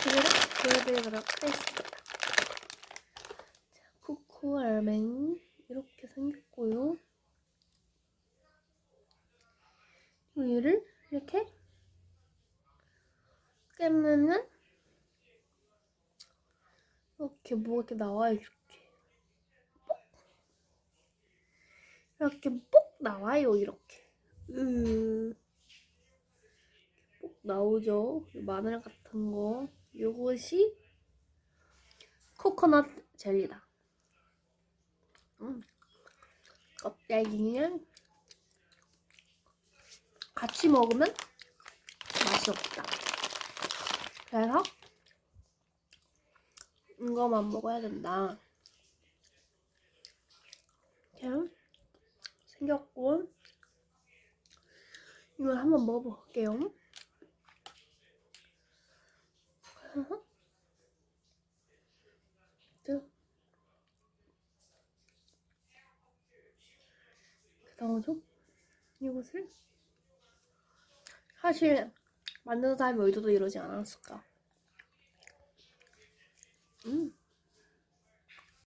이거를 보여드리도록 하겠습니다. 자, 코코 알맹 이렇게 생겼고요. 우유를 이렇게 깨면 이렇게 뭐가 이렇게 나와요 이렇게 뽁 이렇게 뽁 나와요 이렇게 으. 뽁 나오죠 마늘 같은 거 요것이 코코넛 젤리다 음. 껍데기는 같이 먹으면 맛이 없다 그래서 이거만 먹어야 된다. 이렇게 생겼고 이걸 한번 먹어볼게요. 그래서 그 다음으로 이것을 사실 만드는 사람의 의도도 이러지 않았을까. 음.